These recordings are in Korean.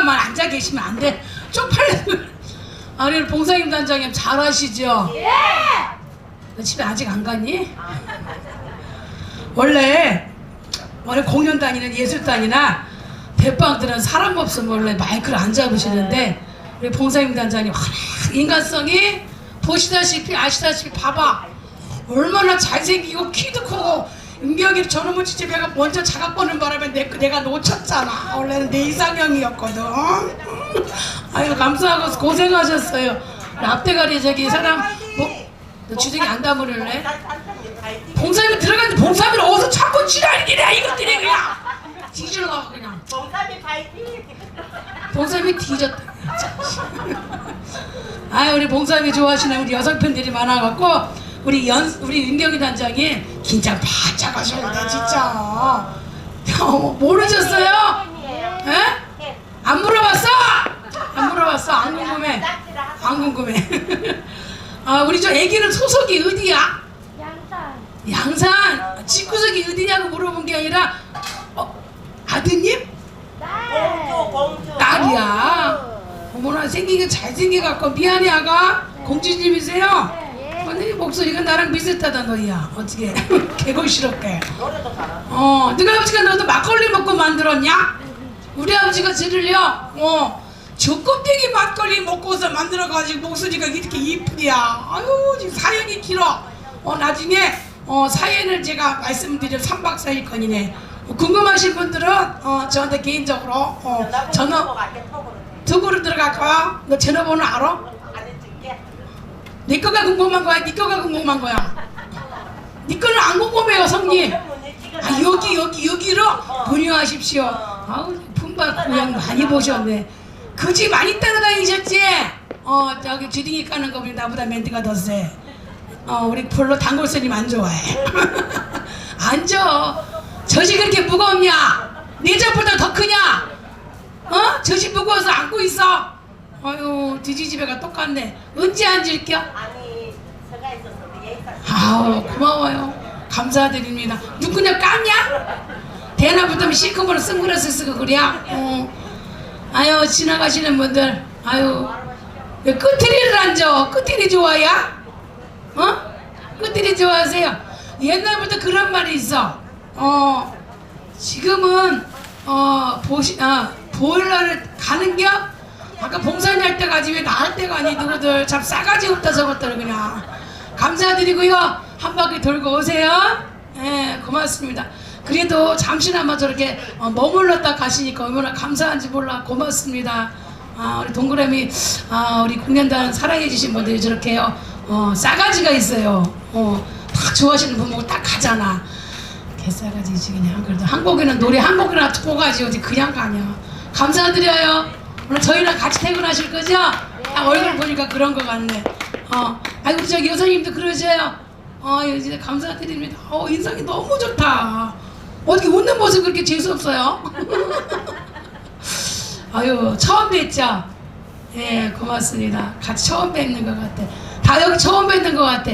잠깐만 앉아 계시면 안 돼. 쪽팔려. 아, 우리 봉사님 단장님 잘하시죠? 예! 너 집에 아직 안 갔니? 원래 원래 공연 단이나 예술단이나 대빵들은 사람 없으면 원래 마이크를 안 잡으시는데 우리 봉사님 단장님 인간성이 보시다시피 아시다시피 봐봐 얼마나 잘생기고 키도 크고 은경이 저놈의 진짜 내가 먼저 자각 보는 바람에 내, 내가 놓쳤잖아. 원래는 내 이상형이었거든. 아유 감사하고 고생하셨어요. 앞대가리 저기 사람 뭐, 너 주둥이 안 담으려래? 봉사님 들어갔는데 봉사님을 어디서 자꾸 지랄이래 이것들이 그냥. 뒤질러 그냥. 봉사비 파이팅! 봉사님이 뒤졌다. 아 우리 봉사님이 좋아하시는 우리 여성 팬들이 많아갖고 우리 연 우리 윤경희 단장이 긴장 바짝 하셨는데 진짜 어, 모르셨어요? 에? 안 물어봤어? 안 물어봤어? 안 궁금해? 안 궁금해 아 우리 저 애기는 소속이 어디야? 양산. 양산 집구석이 어디냐고 물어본 게 아니라 어, 아드님? 공주 공주 딸이야 어머나 생긴 게 잘생겨갖고 미안해 아가 공주님이세요? 예. 언니 목소리가 나랑 비슷하다 너희야 어떻게 개걸스럽게 노래도 어 너희 아버지가 너도 막걸리 먹고 만들었냐? 우리 아버지가 들을려 어저 껍데기 막걸리 먹고서 만들어가지고 목소리가 이렇게 이쁘냐 아유 지금 사연이 길어 어 나중에 어 사연을 제가 말씀드릴 3박 4일권이네 어, 궁금하신 분들은 어 저한테 개인적으로 어 전화 톡으로 들어갈까? 너 전화번호 알아? 안 해줄게 네 거가 궁금한 거야? 네 거가 궁금한 거야? 네 거는 안 궁금해요 성님 아 여기 여기 여기로 분유하십시오. 아우 품바 고양 많이 보셨네. 그지 많이 따라다니셨지? 어 저기 주둥이 까는 거 보니 나보다 멘트가 더 세. 어 우리 별로 단골스님 안 좋아해. 앉아. 젖이 그렇게 무겁냐? 내 젖보다 더 크냐? 어? 젖이 무거워서 안고 있어. 아유 뒤지집애가 똑같네. 언제 앉을겨? 아니 서가 있어서 아우 고마워요 감사드립니다 누구냐 깜냐? 붙으면 시커먼 선글라스 쓰고 그래 어. 아유 지나가시는 분들 아유 왜 끝트리를 앉아 끝트리 좋아야? 어? 끝트리 좋아하세요 옛날부터 그런 말이 있어 어 지금은 어 보시 아 보일러를 가는겨 아까 봉사님 할 때까지 왜 나 할 때가 아니? 누구들 참 싸가지 없다 저것들 그냥. 감사드리고요 한 바퀴 돌고 오세요. 예 고맙습니다. 그래도 잠시나마 저렇게 어, 머물렀다 가시니까 얼마나 감사한지 몰라. 고맙습니다. 아 우리 동그라미 아 우리 공연단 사랑해 주신 분들이 저렇게요 어 싸가지가 있어요. 어다 좋아하시는 분 보고 딱 가잖아. 개싸가지지 그냥. 그래도 한국에는 노래 한 곡이나 듣고 가지. 어디 그냥 가냐. 감사드려요 오늘 저희랑 같이 퇴근하실 거죠? 딱 얼굴 보니까 그런 거 같네. 어. 아이고 저기 여사님도 그러세요? 어 이제 감사드립니다. 어 인상이 너무 좋다. 어떻게 웃는 모습 그렇게 재수 없어요? 아유 처음 뵀죠? 예 고맙습니다. 같이 처음 뵙는 것 같아. 다 여기 처음 뵙는 것 같아.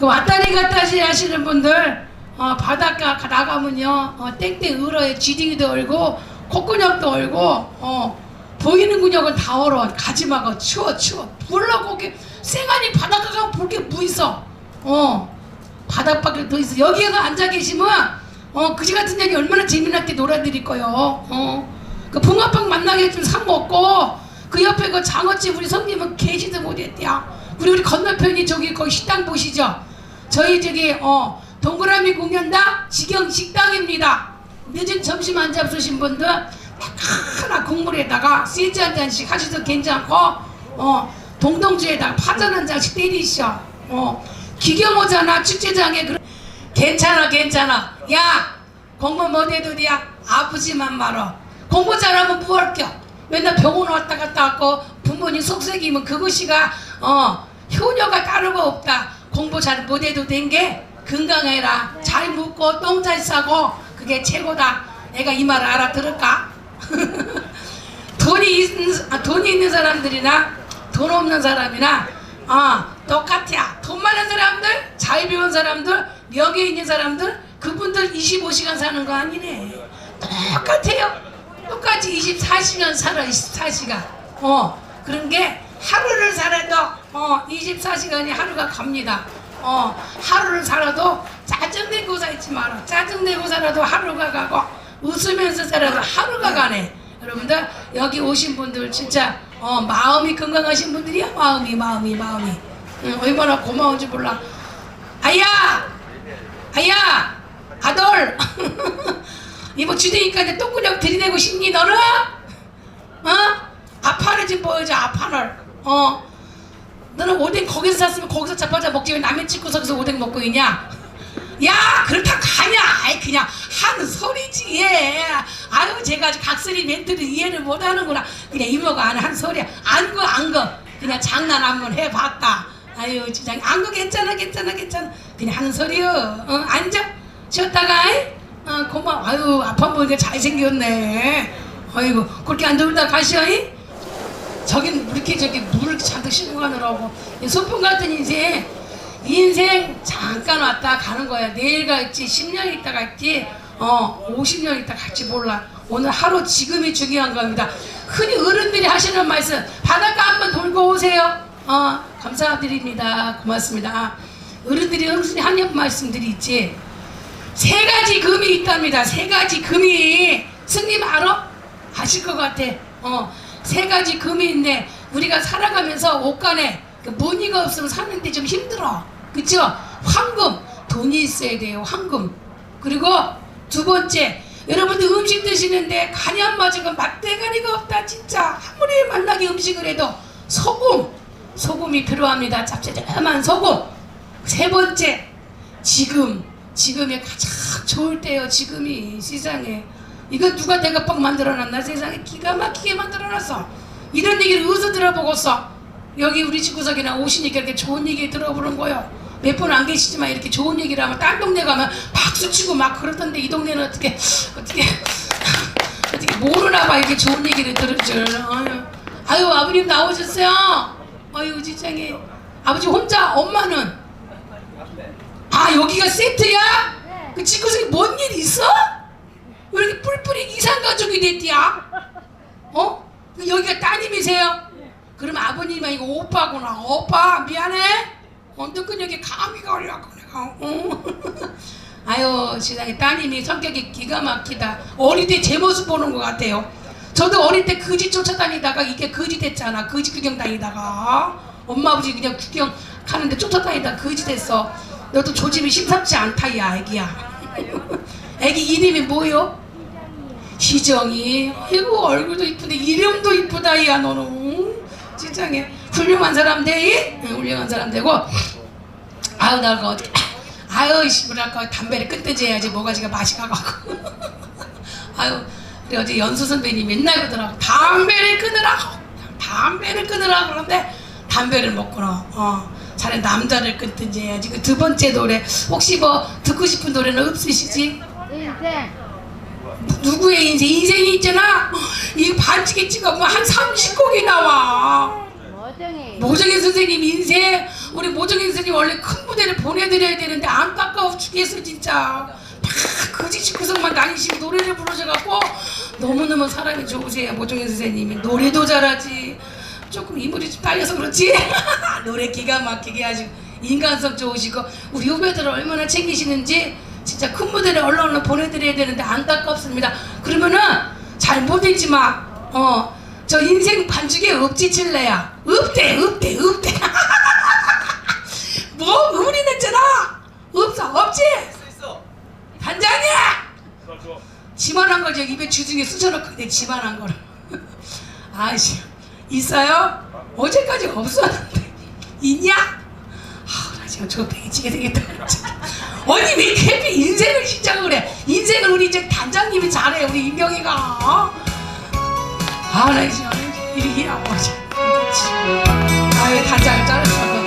그 왔다리 갔다리 하시는 분들 어, 바닷가 가- 나가면요. 어, 땡땡 울어요. 쥐딩이도 얼고 콧근육도 얼고 어, 보이는 근육은 다 얼어. 가지마가 추워 추워. 불러 거기. 쌩하니 바닷가 가면 볼게 뭐 있어? 어. 바닷밖에 더 있어. 여기에 앉아 계시면 어 그지 같은 얘기 얼마나 재미나게 놀아드릴 거요. 어그 붕어빵 만나게 좀 사 먹고 그 옆에 그 장어집 우리 성님은 계시도 못했대요? 우리 우리 건너편이 저기 거기 식당 보시죠? 저희 저기 어 동그라미 공연당 직영 식당입니다. 늦은 점심 안 잡수신 분들 하나 국물에다가 세즈 한 잔씩 하셔도 괜찮고 어 동동주에다가 파전 한 잔씩 때리셔 어 기경오잖아 축제장에. 그런 괜찮아 괜찮아. 야 공부 못해도 돼야 아프지만 말어. 공부 잘하면 뭐 할겨 맨날 병원 왔다 갔다 하고 부모님 속색이면 그것이가 어 효녀가 따르고 없다. 공부 잘 못해도 된 게 건강해라. 잘 묻고 똥 잘 싸고 그게 최고다. 내가 이 말을 알아들을까 돈이 있는 아, 돈이 있는 사람들이나 돈 없는 사람이나 아 똑같아. 돈 많은 사람들 잘 배운 사람들 명예 있는 사람들 그분들 25시간 사는 거 아니네. 똑같아요. 똑같이 24시간 살아 24시간. 어 그런 게 하루를 살아도 어 24시간이 하루가 갑니다. 어 하루를 살아도 짜증내고 살지 마라. 짜증내고 살아도 하루가 가고 웃으면서 살아도 하루가 가네. 여러분들 여기 오신 분들 진짜 어 마음이 건강하신 분들이야? 마음이 마음이 마음이. 응, 얼마나 고마운지 몰라. 아야! 아야! 아들 이모 주대니까 이제 똥구녕 들이대고 싶니 너는? 어? 아파를 좀 보여줘 아파를. 어? 너는 오뎅 거기서 샀으면 거기서 자빠져 먹지. 왜 남의 집 구석에서 오뎅 먹고 있냐? 야 그렇다 가냐? 아이 그냥 하는 소리지 예. 아유 제가 각설이 멘트를 이해를 못하는구나. 그냥 이모가 하는 한 소리야. 안거 안거. 그냥 장난 한번 해봤다. 아유 진짜. 안거 괜찮아 괜찮아 괜찮아. 그냥 하는 소리요. 어, 앉아. 쉬었다가? 어, 고마워 아유 아파 보니까 잘생겼네. 아이고 그렇게 안 놀다 가시오 이? 저긴 이렇게 저기 물 잔뜩 싣고 가느라고. 이 소풍 같은 인생. 인생 잠깐 왔다 가는 거야. 내일 갈지 10년 있다 갈지 어 50년 있다 갈지 몰라 오늘 하루 지금이 중요한 겁니다 흔히 어른들이 하시는 말씀 바닷가 한번 돌고 오세요 어 감사드립니다 고맙습니다 어른들이 흔히 하는 말씀들이 있지 세 가지 금이 있답니다. 세 가지 금이 스님 알아? 아실 것 같아. 어, 세 가지 금이 있네. 우리가 살아가면서 옷간에 그 무늬가 없으면 사는데 좀 힘들어. 그쵸? 황금 돈이 있어야 돼요. 황금. 그리고 두 번째 여러분들 음식 드시는데 간이 안 맞으면 맛대가리가 없다 진짜. 아무리 맛나게 음식을 해도 소금 소금이 필요합니다. 짭짤한 소금. 세 번째 지금 지금이 가장 좋을 때요 지금이 세상에. 이거 누가 대가빵 만들어놨나? 세상에 기가 막히게 만들어놨어. 이런 얘기를 어디서 들어보고서? 여기 우리 집구석이나 오시니까 이렇게 좋은 얘기 들어보는 거요 몇분안 계시지만 이렇게 좋은 얘기를 하면 딴 동네 가면 박수 치고 막 그러던데 이 동네는 어떻게 어떻게 어떻게 모르나 봐 이렇게 좋은 얘기를 들을 줄 아유, 아유 아버님 나오셨어요 아유 지장에 아버지 혼자 엄마는 아 여기가 세트야? 그 집구석에 뭔일 있어? 왜 이렇게 뿔뿔이 이상 가족이 됐디야? 어? 그 여기가 따님이세요? 그럼 아버님 아니고 오빠구나 오빠 미안해 언뜻근 여기 감이 걸려갖고 내가 어. 아유 세상에 따님이 성격이 기가 막히다. 어릴 때 제 모습 보는 것 같아요. 저도 어릴 때 거지 쫓아다니다가 이게 거지 됐잖아. 거지 구경 다니다가. 엄마 아버지 그냥 구경 가는데 쫓아다니다 거지 됐어. 너도 조짐이 심상치 않다 이 애기야. 애기 이름이 뭐요? 희정이. 아이고 얼굴도 이쁜데 이름도 이쁘다 야 너는. 진짜게 훌륭한 사람 되이? 응, 훌륭한 사람 되고 아유 나가 어떻게 아유 씨부랄까 담배를 끊듯이 해야지 뭐가 지가 맛이 가갖고. 아유 우리 어제 연수 선배님 맨날 그러더라고. 담배를 끊으라고. 담배를 끊으라고 그러는데 담배를 먹구나 어 차라리 남자를 끊든지 해야지. 그 두 번째 노래 혹시 뭐 듣고 싶은 노래는 없으시지? 인생. 누구의 인생? 인생이 있잖아. 이 반지게 찍으면 한 30곡이 나와. 모정이. 모정인 선생님 인생 우리 모정인 선생님 원래 큰 무대를 보내드려야 되는데 안타까워 죽겠어 진짜. 막 거지 집구석만 다니시고 노래를 부르셔갖고 너무너무 사람이 좋으세요 모정인 선생님이. 노래도 잘하지. 조금 인물이 좀 딸려서 그렇지. 노래 기가 막히게 하시고 인간성 좋으시고 우리 후배들을 얼마나 챙기시는지 진짜 큰 무대를 얼른 얼른 보내드려야 되는데 안타깝습니다. 그러면은 잘 못했지 마어저 인생 반죽에 없지 칠래야. 없대 없대 없대 뭐 우리 냈잖아 없지 단장이야 지만한 걸 저기 입에 주둥이에 쑤셔놓고 내 지만한 거를 아이씨 있어요? 어제까지 없었는데 있냐? 아나 지금 저거 배지게 되겠다. 언니 왜 이렇게 인생을 시작을 해 인생을 우리 이제 단장님이 잘해 우리 임경이가 아나 이제 이리기라고 아왜 단장을 잘랐어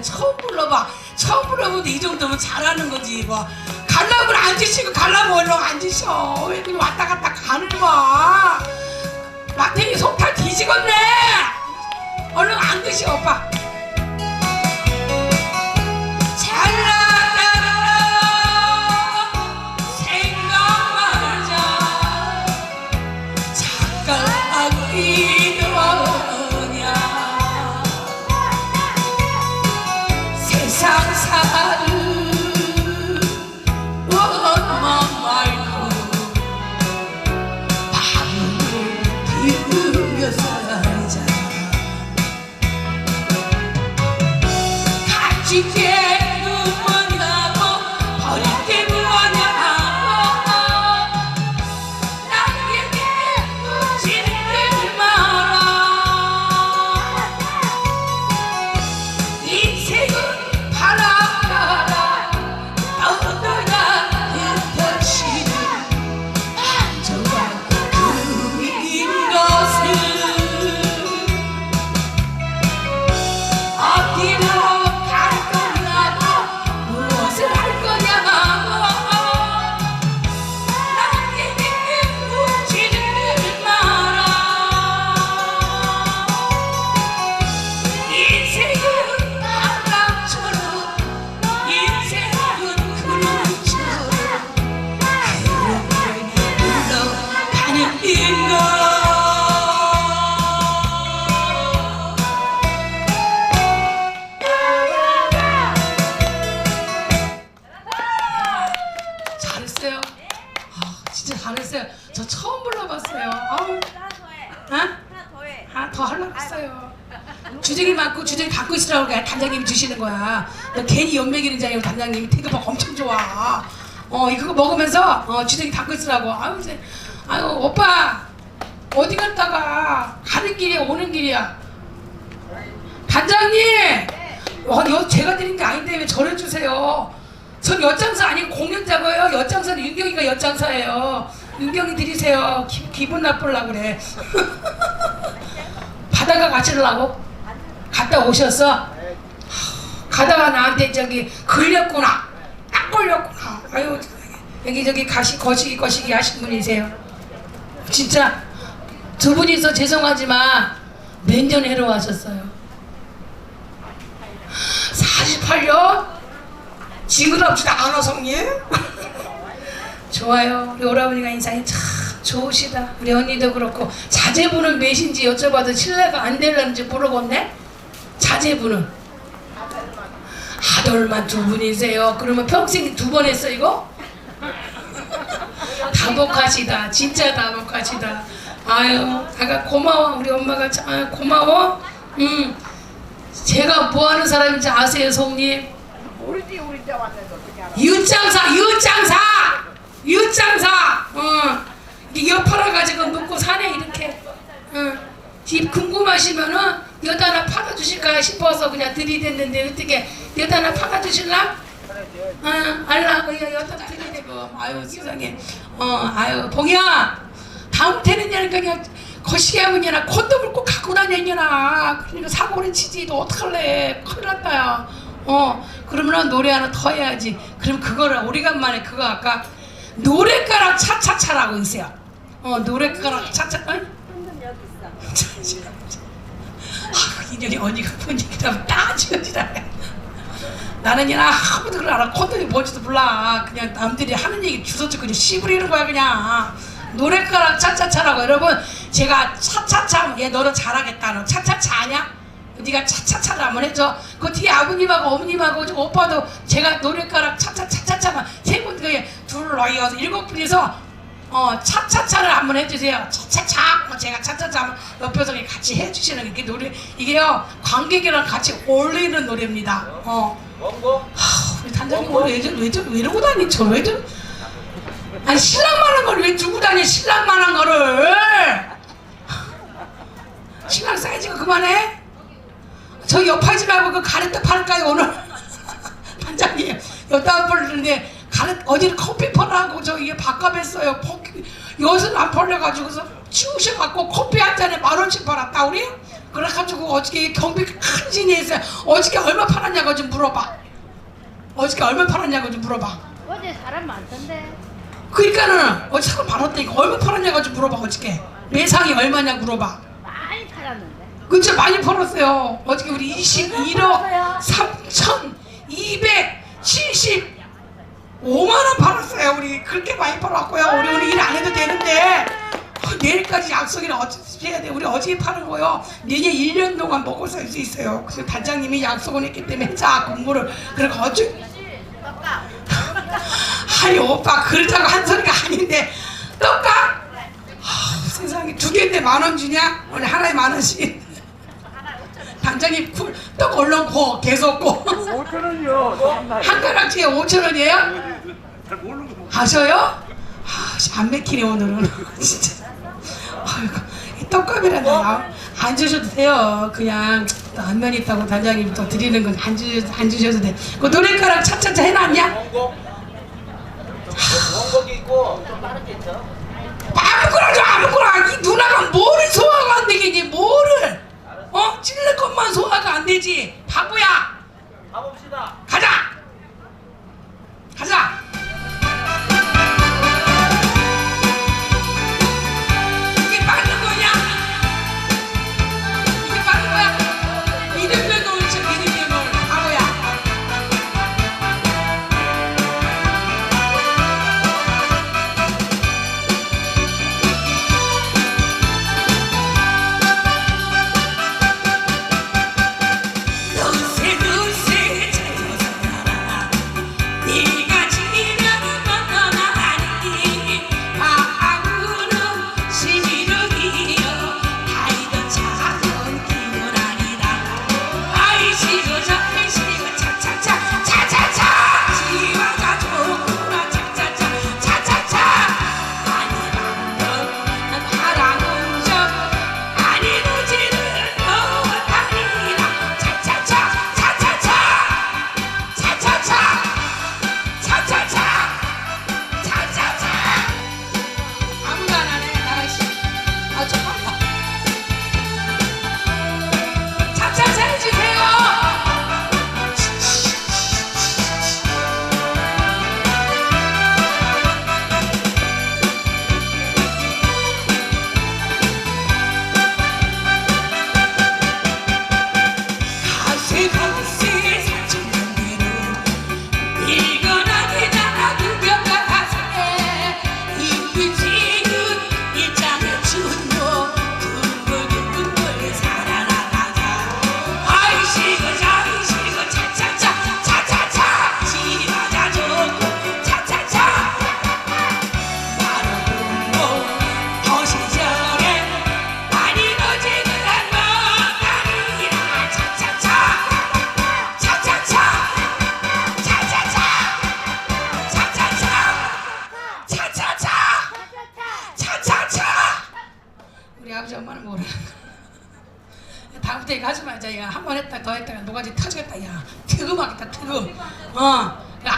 근데 처음 불러봐. 처음 불러보는데 이 정도면 잘하는 거지 뭐. 갈라면 앉으시고 갈라면 얼른 앉으셔. 왜 그냥 왔다 갔다 가는 봐. 마탱이 속다 뒤지겠네. 얼른 앉으시오 오빠. 잘나가라 생각하자 착각이 뭐 세상 어, 이거 먹으면서 어, 주둥이 갖고 있으라고. 아유, 이제, 아유, 오빠 어디 갔다가 가는 길이야, 오는 길이야. 단장님, 어, 여, 제가 드린 게 아닌데 왜 저래 주세요? 전 엿장사 아니고 공연자고요. 엿장사는 윤경이가 엿장사예요. 윤경이 드리세요. 기, 기분 나쁠라 그래. 바다가 가시려고 갔다 오셨어? 하, 가다가 나한테 저기 걸렸구나. 딱 걸렸구나. 아유 여기 저기 가시 거시기 거시기 하신 분이세요. 진짜 두 분이서 죄송하지만 몇년 해로 하셨어요? 48년? 징그럽지도 않아 성님? 좋아요. 우리 오라버니가 인상이 참 좋으시다. 우리 언니도 그렇고 자제분은 몇인지 여쭤봐도 신뢰가 안 되려는지 물어봤네. 자제분은 아들만 두 분이세요. 그러면 평생 두 번 했어 이거? 다복하시다. 진짜 다복하시다. 아유, 아가 고마워. 우리 엄마가 참 아유, 고마워. 음, 제가 뭐 하는 사람인지 아세요, 성님? 모르지 우리 때 왔는데 어떻게 알아? 유장사, 유장사, 유장사. 어, 이게 옆팔아 가지고 먹고 사네 이렇게. 어, 집 궁금하시면은 엿 하나 팔아 주실까 싶어서 그냥 들이댔는데 어떻게 엿 하나 팔아 주실라? 어, 알라, 그냥 엿 하나 드리 대고. 아유 세상에. 어, 아유 봉이야. 다음 태는냐니까 그냥 거시기 하면이나 콘돔을 꼭 갖고 다녔냐나. 그러니까 사고를 치지 너 어떡할래? 큰일 났다 야. 어, 그러면은 노래 하나 더 해야지. 그럼 그거를 오래간만에 그거 아까 노래가락 차차차라고 있어요. 어, 노래가락 차차. 어? 현금 여기 있어. 아, 인연이 언니가 본 얘기라면 다 지어지다. 나는 그냥 아무도 그걸 알아. 콘돔이 뭔지도 몰라. 그냥 남들이 하는 얘기 주워듣고 그냥 씨부리는 거야 그냥. 노래가락 차차차라고 여러분 제가 차차차 얘 너는 잘하겠다 너 차차차 아냐? 네가 차차차를 한번 해줘 그 뒤에 아버님하고 어머님하고 저 오빠도 제가 노래가락 차차차차차만 세 분 그게 둘 러이어서 일곱 분이서 어 차차차를 한번 해주세요 차차차 뭐 제가 차차차 옆에서 같이 해주시는 게 노래 이게요 관객이랑 같이 어울리는 노래입니다 어 원고 하, 우리 단장님 오늘 왜, 저- 왜, 저- 왜 이러고 다니? 저왜 저? 아니 신랑만 한 걸 왜 두고 다니? 신랑만 한 거를 신랑 사이즈가 그만해? 저 옆하지 말고 그 가래떡 팔을까요 오늘? 단장님 여기다 팔는데 가래 어디를 커피 팔라고 저 이게 바꿔봤어요. 포- 여기서는 안 팔려가지고서 치우셔갖고 커피 한 잔에 만 원씩 팔았다 우리? 그래가지고 어저께 경비 큰 진이 했어요 어저께 얼마 팔았냐고 좀 물어봐 어저께 얼마 팔았냐고 좀 물어봐 어제 사람 많던데. 그러니까는 어제 사람 많았다니까 얼마 팔았냐고 좀 물어봐 어저께 매상이 얼마냐고 물어봐 많이 팔았는데. 그쵸 많이 벌었어요 어저께 우리 21억 3,275만 원 팔았어요. 우리 그렇게 많이 팔았고요. 우리 오늘 일 안 해도 되는데. 어, 내일까지 약속이라 어차피 해야 돼? 우리 어저께 파는 거요. 내년 1년 동안 먹고 살 수 있어요. 그래서 단장님이 약속을 했기 때문에 자 공부를. 그러니까 어쩌 아니 오빠 그러자고 한 소리가 아닌데. 떡값? 아, 세상에. 두 개인데 만 원 주냐? 오늘 하나에 만 원씩. 단장님 쿨, 떡 얼른 고 계속 고. 5천 원이요. 한 가락지에 5천 원이에요? 잘 모르는 거. 아셔요? 아, 씨, 안 맥히네 오늘은 진짜. 아이고, 이 떡값이라는 안 주셔도 돼요. 그냥 또 안면 있다고 단장님 또 드리는 건 안 주셔도 안 주셔도 돼. 그 노래가락 차차차 해놨냐? 원곡 원곡이 있고 좀 빠른 게 있죠. 아무거나 줘 아무거나 이 누나가 뭐를 소화가 안 되겠니 뭐를 어 찔릴 것만 소화가 안 되지 바보야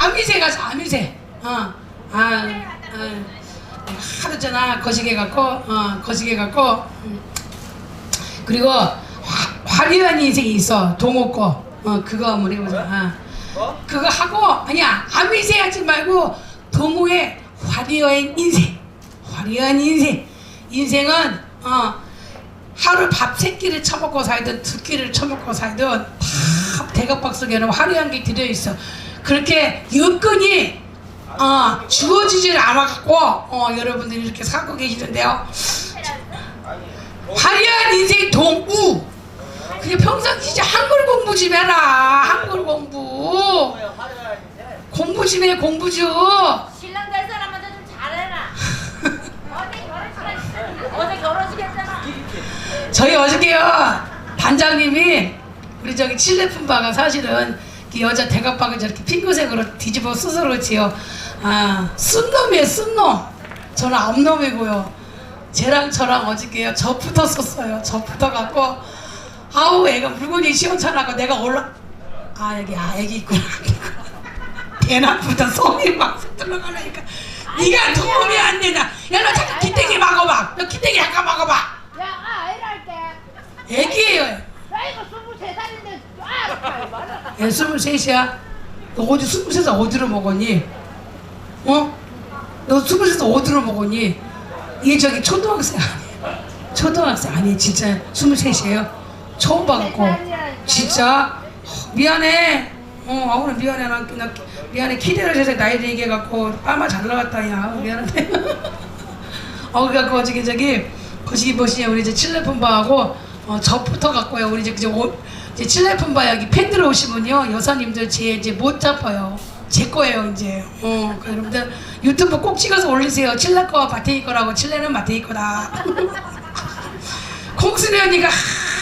아미새 가자 아미새. 어아 아, 하도 전화 거시게 갖고 어 거시게 갖고. 음. 그리고 화, 화려한 인생이 있어 동호 거어 그거 한번 해보자. 아. 어? 그거 하고 아니야 아미새 하지 말고 동호의 화려한 인생 화려한 인생. 인생은 어 하루 밥 세 끼를 처먹고 살든 두 끼를 처먹고 살든 다 대각박 속에는 화려한 게 들어 있어 그렇게 여건이 어 주어지질 않아갖고 어 여러분들이 이렇게 살고 계시는데요 화려한 인생 동우 그게 평상 진짜 한글 공부 좀 해라 한글 공부. 공부 좀 해 공부 좀 신랑 될 사람한테 좀 잘해라. 어제 결혼식 어제 결혼식 했잖아. 저희 어저께요 단장님이 우리 저기 칠레품바가 사실은 그 여자 대각박을 저렇게 핑크색으로 뒤집어 스스로 지요 아 순놈이에요 순놈. 저는 암놈이고요. 쟤랑 저랑 어저께요 저 붙었었어요. 저 붙어갖고. 아우 애가 물건이 시원찮아고 내가 올라 아 여기 아 애기 있구나. 대낮부터 손이 막 들어가려니까. 네가 도움이 안 되냐 야너 잠깐 기대기 막아봐. 너 기대기 잠깐 막아봐. 야, 아, 이럴 때. 애기예요. 야, 스 물셋이야. 너 어디 스물셋 어디로 먹었니? 어? 너 스물셋 어디로 먹었니? 얘 저기 초등학생 아니야. 초등학생 아니 진짜 스물셋이에요. 처음 봐갖고 진짜 어, 미안해. 어, 아우나 미안해. 나, 나 미안해. 기대를 해서 나이 얘기해갖고 빠마 잘 나갔다 야 미안한데. 어 그래갖고 저기 저기 거시기 보시냐 우리 이제 칠레품바하고 어, 저부터 갖고요. 우리 이제 그저 오- 이제 칠레품바 여기 팬들 오시면요 여사님들 제 이제 못 잡아요. 제 거예요 이제. 어그 여러분들 유튜브 꼭 찍어서 올리세요. 칠레 거와 마테이 거라고 칠레는 마테이 거다. 콩순이 언니가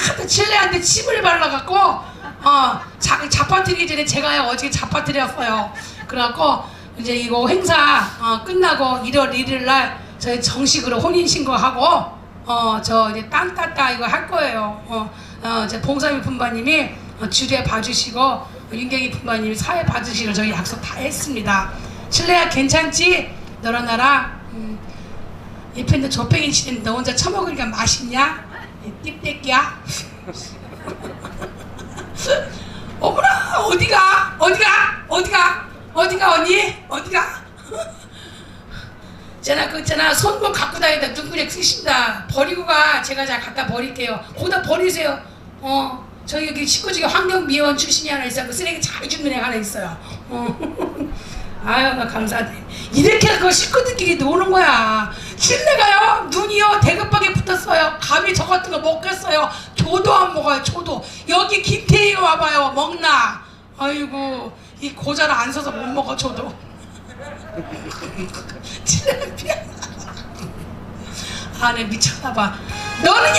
하도 칠레한테 침을 발라갖고 어 자, 자빠뜨리기 전에 제가 어저께 자빠뜨렸어요. 그래갖고 이제 이거 행사 어, 끝나고 1월 1일 날 저희 정식으로 혼인 신고하고 어 저 이제 땅 땄다 이거 할 거예요. 어, 어 이제 봉사미 품바님이 어, 주례 봐주시고 윤경이 품바님이 사회 봐주시기로 저희 약속 다 했습니다. 칠레야 괜찮지? 너랑 나랑 음, 이 팬들 조팽이 치는데 너 혼자 처먹으니까 맛있냐? 이 띠떼끼야? 어머나 어디가? 어디가? 어디가? 어디가 언니? 어디가? 제가 그 있잖아 손목 갖고 다니다. 눈구녕 쓰신다. 버리고 가. 제가 잘 갖다 버릴게요. 거기다 버리세요 어 저희 여기 식구 중에 환경미화원 출신이 하나 있어요. 그 쓰레기 잘 줍는 애 하나 있어요. 어. 아유 나 감사해 이렇게 그 식구들끼리 노는 거야. 실내가요 눈이요 대급박에 붙었어요. 감이 저 같은 거 먹겠어요. 조도 안 먹어요 조도. 여기 김태희가 와봐요 먹나. 아이고 이 고자를 안 서서 못 먹어 조도. 칠레는 피하나 아내 미쳤나봐. 너는